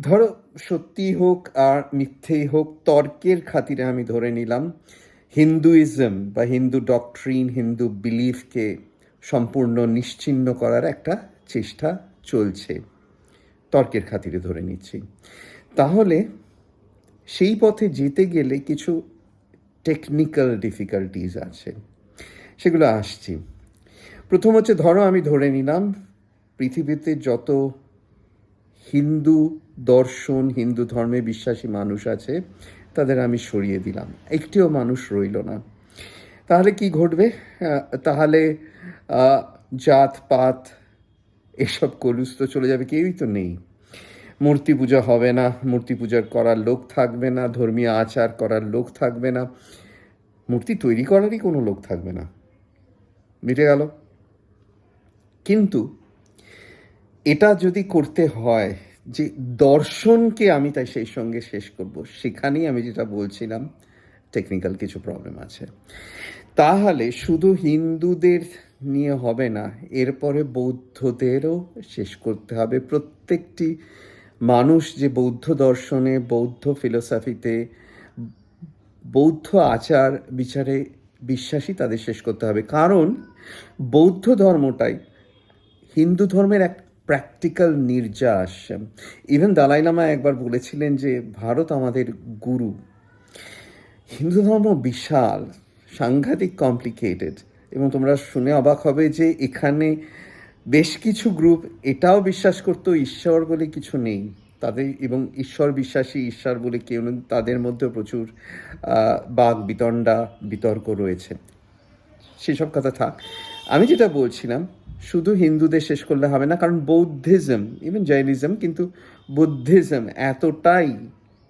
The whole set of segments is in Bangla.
ধরো, সত্যি হোক আর মিথ্যেই হোক, তর্কের খাতিরে আমি ধরে নিলাম, হিন্দুইজম বা হিন্দু ডকট্রিন, হিন্দু বিলিফকে সম্পূর্ণ নিশ্চিহ্ন করার একটা চেষ্টা চলছে। তর্কের খাতিরে ধরে নিচ্ছি। তাহলে, সেই পথে যেতে গেলে কিছু টেকনিক্যাল ডিফিকাল্টিজ আছে। সেগুলো আসছি। প্রথম হচ্ছে, ধরো আমি ধরে নিলাম, পৃথিবীতে যত হিন্দু দর্শন, হিন্দু ধর্মে বিশ্বাসী মানুষ আছে, তাদের আমি সরিয়ে দিলাম। একটিও মানুষ রইল না। তাহলে কি ঘটবে? তাহলে জাত, পাত, এসব কলুস তো চলে যাবে, কেউই তো নেই। মূর্তি পূজা হবে না, মূর্তি পূজার করার লোক থাকবে না, ধর্মীয় আচার করার লোক থাকবে না, মূর্তি তৈরি করারই কোনো লোক থাকবে না। মিটে গেল? কিন্তু এটা যদি করতে হয়, যে দর্শনকে আমি তাই সেই সঙ্গে শেষ করব, সেখানেই আমি যেটা বলছিলাম টেকনিক্যাল কিছু প্রবলেম আছে। তাহলে শুধু হিন্দুদের নিয়ে হবে না, এরপরে বৌদ্ধদেরও শেষ করতে হবে। প্রত্যেকটি মানুষ যে বৌদ্ধ দর্শনে, বৌদ্ধ ফিলোসফিতে বৌদ্ধ আচার বিচারে বিশ্বাসী তাদের শেষ করতে হবে। কারণ বৌদ্ধ ধর্মটাই হিন্দু ধর্মের এক প্র্যাকটিক্যাল নির্যাস ইভেন দালাই লামা একবার বলেছিলেন যে, ভারত আমাদের গুরু। হিন্দু ধর্ম বিশাল, সাংঘাতিক কমপ্লিকেটেড এবং তোমরা শুনে অবাক হবে যে, এখানে বেশ কিছু গ্রুপ এটাও বিশ্বাস করতো ঈশ্বর বলে কিছু নেই। তাদের, এবং ঈশ্বর বিশ্বাসী ঈশ্বর বলে কেউ তাদের মধ্যে প্রচুর বাঘ বিতণ্ডা, বিতর্ক রয়েছে। সেসব কথা থাক। আমি যেটা বলছিলাম শুধু হিন্দুদের শেষ করলে হবে না, কারণ বৌদ্ধিজম ইভেন জৈনিজম, কিন্তু বুদ্ধিজম এতটাই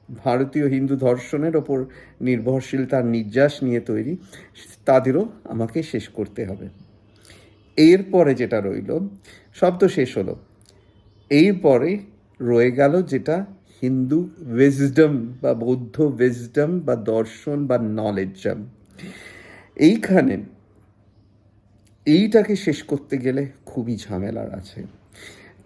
ভারতীয় হিন্দু দর্শনের ওপর নির্ভরশীল, তার নির্যাস নিয়ে তৈরি, তাদেরও আমাকে শেষ করতে হবে। এরপরে যেটা রইল তো শেষ হলো। এরপরে রয়ে গেল যেটা হিন্দু উইজডম বা বৌদ্ধ উইজডম বা দর্শন বা নলেজম এইখানে এইটাকে শেষ করতে গেলে খুবই ঝামেলার আছে।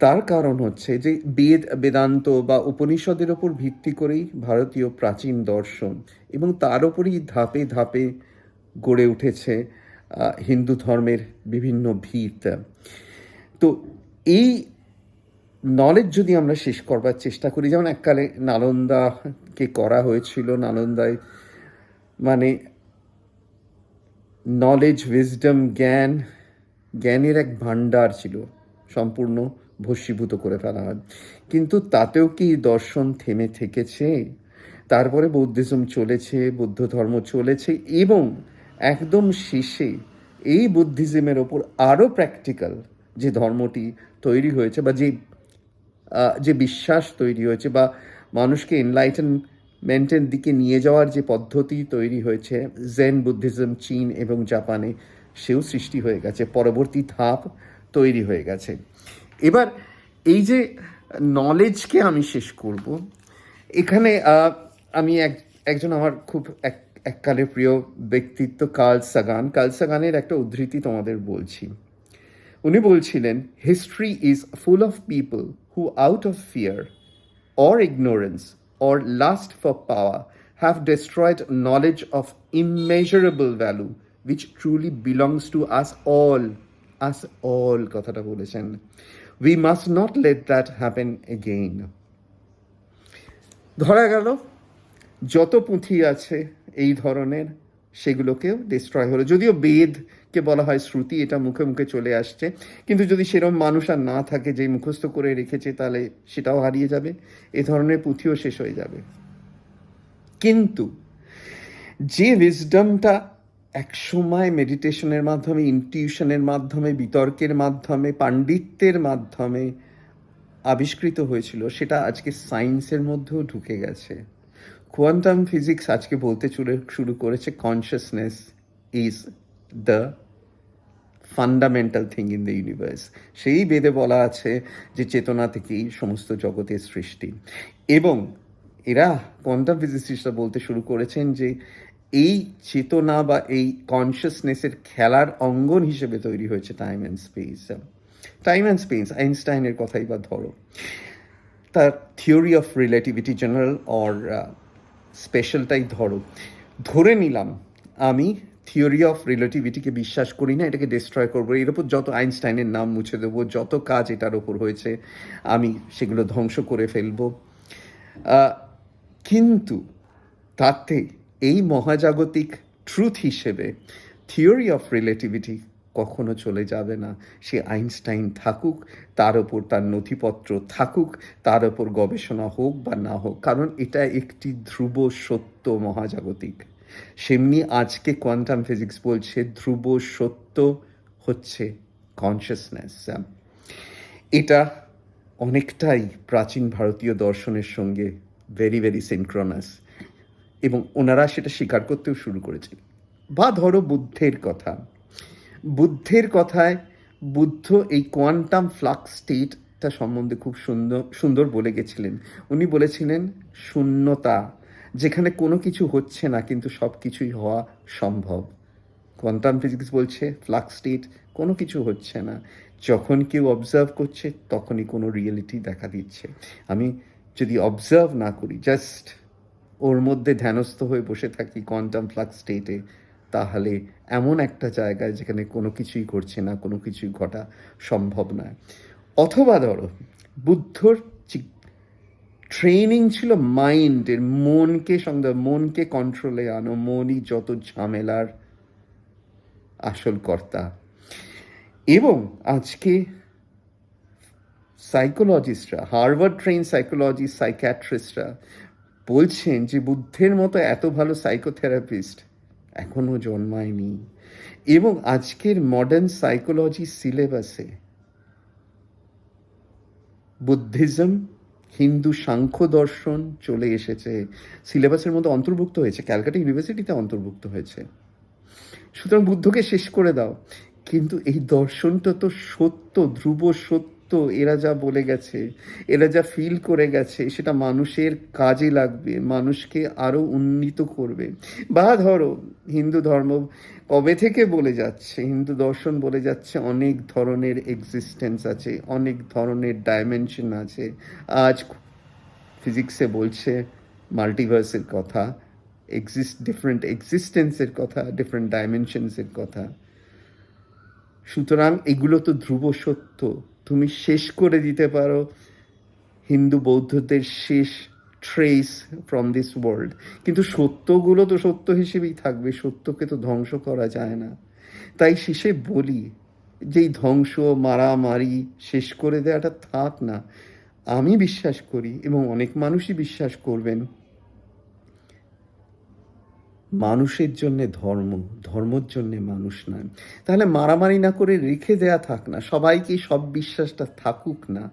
তার কারণ হচ্ছে যে বেদ, বেদান্ত বা উপনিষদের ওপর ভিত্তি করেই ভারতীয় প্রাচীন দর্শন এবং তার ওপরই ধাপে ধাপে গড়ে উঠেছে হিন্দু ধর্মের বিভিন্ন ভিত। তো এই নলেজ যদি আমরা শেষ করবার চেষ্টা করি, যেমন এককালে নালন্দাকে করা হয়েছিল, নালন্দায় মানে নলেজ উইজডম জ্ঞান, জ্ঞানের এক ভাণ্ডার ছিল, সম্পূর্ণ ভস্মীভূত করে ফেলা হয়। কিন্তু তাতেও কি দর্শন থেমে থেকেছে? তারপরে বৌদ্ধিজম চলেছে, বৌদ্ধ ধর্ম চলেছে এবং একদম শেষে এই বুদ্ধিজমের ওপর আরও প্র্যাকটিক্যাল যে ধর্মটি তৈরি হয়েছে বা যে যে বিশ্বাস তৈরি হয়েছে বা মানুষকে এনলাইটেনমেন্টের দিকে নিয়ে যাওয়ার যে পদ্ধতি তৈরি হয়েছে জেন বুদ্ধিজম চীন এবং জাপানে, সেও সৃষ্টি হয়ে গেছে, পরবর্তী ধাপ তৈরি হয়ে গেছে। এবার এই যে নলেজকে আমি শেষ করব, এখানে আমি এক, একজন আমার খুব এক, এককালে প্রিয় ব্যক্তিত্ব কার্ল সাগান। কার্ল সাগানের একটা উদ্ধৃতি তোমাদের বলছি। উনি বলছিলেন history is full of people who out of fear or ignorance or lust for power have destroyed knowledge of immeasurable value which truly belongs to us all us all কথাটা বলেছেন we must not let that happen again ধরা গেল যত পুঁথি আছে এই ধরনের সেগুলোকেও ডিস্ট্রয় হলো যদিও বেদকে বলা হয় শ্রুতি, এটা মুখে মুখে চলে আসছে। কিন্তু যদি সেরকম মানুষ আর না থাকে যে মুখস্থ করে রেখেছে, তাহলে সেটাও হারিয়ে যাবে। এ ধরনের পুঁথিও শেষ হয়ে যাবে। কিন্তু যে উইজডমটা একসময় মেডিটেশনের মাধ্যমে ইনটিউশনের মাধ্যমে, বিতর্কের মাধ্যমে পাণ্ডিত্যের মাধ্যমে আবিষ্কৃত হয়েছিল, সেটা আজকে সায়েন্সের মধ্যেও ঢুকে গেছে। কোয়ান্টাম ফিজিক্স আজকে বলতে চলে শুরু করেছে consciousness is the fundamental thing in the universe সেই বেদে বলা আছে যে চেতনা থেকেই সমস্ত জগতের সৃষ্টি। এবং এরা কোয়ান্টাম ফিজিক্সিস্টরা বলতে শুরু করেছেন যে এই চেতনা বা এই কনসিয়াসনেসের খেলার অঙ্গন হিসেবে তৈরি হয়েছে time and space time and space আইনস্টাইনের কথাই বা ধরো। তার theory of relativity general or স্পেশালটাই ধরো। ধরে নিলাম, আমি থিওরি অফ রিলেটিভিটিকে বিশ্বাস করি না, এটাকে ডিস্ট্রয় করব। এর উপর যত আইনস্টাইনের নাম মুছে দেবো, যত কাজ এটার ওপর হয়েছে, আমি সেগুলো ধ্বংস করে ফেলব। কিন্তু তাতে এই মহাজাগতিক ট্রুথ হিসেবে থিওরি অফ রিলেটিভিটি কখনো চলে যাবে না। সে আইনস্টাইন থাকুক, তার ওপর তার নথিপত্র থাকুক, তার ওপর গবেষণা হোক বা না হোক, কারণ এটা একটি ধ্রুব সত্য মহাজাগতিক। সেমনি আজকে কোয়ান্টাম ফিজিক্স বলছে ধ্রুব সত্য হচ্ছে কনসিয়াসনেস এটা অনেকটাই প্রাচীন ভারতীয় দর্শনের সঙ্গে ভেরি ভেরি সিনক্রনাস এবং ওনারা সেটা স্বীকার করতেও শুরু করেছে বা ধরো বুদ্ধের কথা। বুদ্ধের কথায় বুদ্ধ এই কোয়ান্টাম ফ্লাক্স স্টেটটা সম্বন্ধে খুব সুন্দর সুন্দর বলে গেছিলেন। উনি বলেছিলেন, শূন্যতা যেখানে কোনো কিছু হচ্ছে না, কিন্তু সব কিছুই হওয়া সম্ভব। কোয়ান্টাম ফিজিক্স বলছে, ফ্লাক্স স্টেট, কোনো কিছু হচ্ছে না। যখন কেউ অবজার্ভ করছে, তখনই কোনো রিয়েলিটি দেখা দিচ্ছে। আমি যদি অবজার্ভ না করি জাস্ট ওর মধ্যে ধ্যানস্থ হয়ে বসে থাকি কোয়ান্টাম ফ্লাক্স স্টেটে, তাহলে এমন একটা জায়গায় যেখানে কোনো কিছুই ঘটছে না, কোনো কিছুই ঘটা সম্ভব নয়। অথবা ধরো, বুদ্ধর ট্রেনিং ছিল মাইন্ডের মনকে সঙ্গে, মনকে কন্ট্রোলে আনো, মনই যত ঝামেলার আসল কর্তা। এবং আজকে সাইকোলজিস্টরা হার্ভার্ড ট্রেন সাইকোলজি সাইক্যাট্রিস্টরা বলছেন যে বুদ্ধের মতো এত ভালো সাইকোথেরাপিস্ট এখনও জন্মায়নি। এবং আজকের মডার্ন সাইকোলজি সিলেবাসে বুদ্ধিজম হিন্দু সাংখ্য দর্শন চলে এসেছে। সিলেবাসের মধ্যে অন্তর্ভুক্ত হয়েছে। ক্যালকাটা ইউনিভার্সিটিতে অন্তর্ভুক্ত হয়েছে। সুতরাং বুদ্ধকে শেষ করে দাও। কিন্তু এই দর্শনটা তো সত্য, ধ্রুব সত্য। এরা যা বলে গেছে, এরা যা ফিল করে গেছে, সেটা মানুষের কাজে লাগবে, মানুষকে আরও উন্নীত করবে। বা ধরো, হিন্দু ধর্ম কবে থেকে বলে যাচ্ছে? হিন্দু দর্শন বলে যাচ্ছে অনেক ধরনের এক্সিস্টেন্স আছে, অনেক ধরনের ডাইমেনশন আছে। আজ ফিজিক্সে বলছে মাল্টিভার্সের কথা এক্সিস্ট ডিফারেন্ট এক্সিস্টেন্সের কথা ডিফারেন্ট ডাইমেনশনসের কথা। সুতরাং এগুলো তো ধ্রুব সত্য। তুমি শেষ করে দিতে পারো। হিন্দু বৌদ্ধদের শেষ ট্রেস ফ্রম দিস ওয়ার্ল্ড কিন্তু সত্যগুলো তো সত্য হিসেবেই থাকবে, সত্যকে তো ধ্বংস করা যায় না। তাই শেষে বলি, যেই ধ্বংস, মারামারি শেষ করে দেওয়াটা থাক না। আমি বিশ্বাস করি এবং অনেক মানুষই বিশ্বাস করবেন মানুষের জন্যে ধর্ম, ধর্মর জন্যে মানুষ নয়। তাহলে মারামারি না করে রেখে দেয়া থাক না, সবাইকে সব বিশ্বাসটা থাকুক না।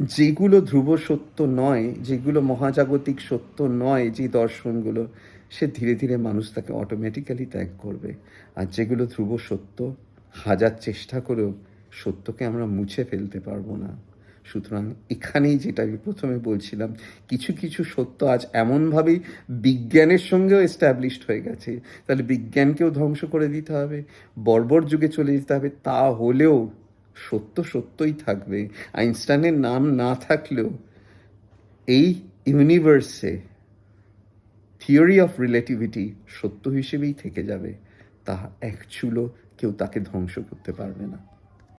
যেগুলো ধ্রুব সত্য নয়, যেগুলো মহাজাগতিক সত্য নয়, যে দর্শনগুলো, সে ধীরে ধীরে মানুষ তাকে অটোমেটিক্যালি ত্যাগ করবে। আর যেগুলো ধ্রুব সত্য, হাজার চেষ্টা করেও সত্যকে আমরা মুছে ফেলতে পারব না। সুতরাং এখানেই যেটা আমি প্রথমে বলছিলাম, কিছু কিছু সত্য আজ এমনভাবেই বিজ্ঞানের সঙ্গেও এস্টাবলিশড হয়ে গেছে। তাহলে বিজ্ঞানকেও ধ্বংস করে দিতে হবে, বর্বর যুগে চলে যেতে হবে, তা হলেও সত্য সত্যই থাকবে। আইনস্টাইনের নাম না থাকলেও এই ইউনিভার্সে থিওরি অফ রিলেটিভিটি সত্য হিসেবেই থেকে যাবে। তা এক চুলো কেউ তাকে ধ্বংস করতে পারবে না।